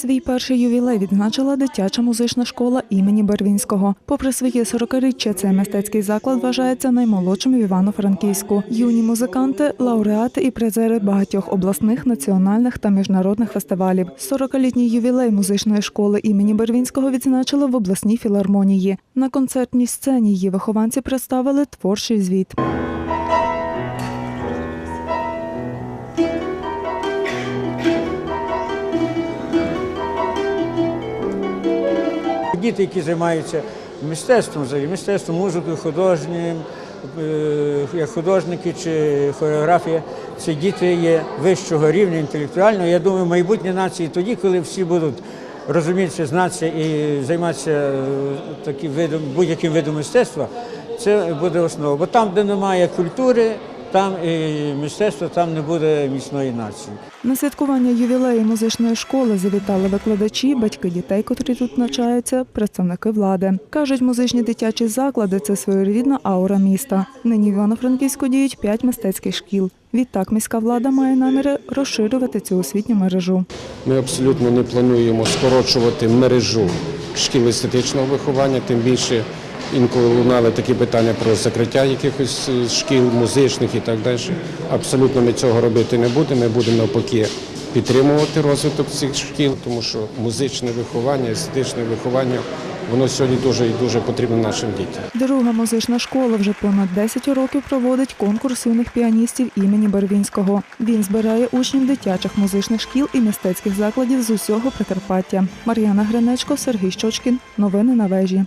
Свій перший ювілей відзначила дитяча музична школа імені Барвінського. Попри своє 40-річчя, цей мистецький заклад вважається наймолодшим в Івано-Франківську. Юні музиканти, лауреати і призери багатьох обласних, національних та міжнародних фестивалів. 40-літній ювілей музичної школи імені Барвінського відзначили в обласній філармонії. На концертній сцені її вихованці представили творчий звіт. Діти, які займаються мистецтвом, мистецтвом, музикою, художнім, е, як художники чи хореографія, це діти є вищого рівня інтелектуального. Я думаю, майбутнє нації тоді, коли всі будуть розумітися, знатися і займатися е, таким видом, будь-яким видом мистецтва, це буде основа. Бо там, де немає культури, там і мистецтва, там не буде міцної нації. На святкування ювілею музичної школи завітали викладачі, батьки дітей, котрі тут навчаються, представники влади. Кажуть, музичні дитячі заклади це своєрідна аура міста. Нині в Івано-Франківську діють п'ять мистецьких шкіл. Відтак міська влада має наміри розширювати цю освітню мережу. Ми абсолютно не плануємо скорочувати мережу шкіл естетичного виховання, тим більше інколи лунали такі питання про закриття якихось е, шкіл музичних і так далі. Абсолютно ми цього робити не будемо. Ми будемо навпаки підтримувати розвиток цих шкіл, тому що музичне виховання, естетичне виховання воно сьогодні дуже і дуже потрібно нашим дітям. Друга музична школа вже понад 10 років проводить конкурс юних піаністів імені Барвінського. Він збирає учнів дитячих музичних шкіл і мистецьких закладів з усього Прикарпаття. Мар'яна Гринечко, Сергій Щочкін. Новини на вежі.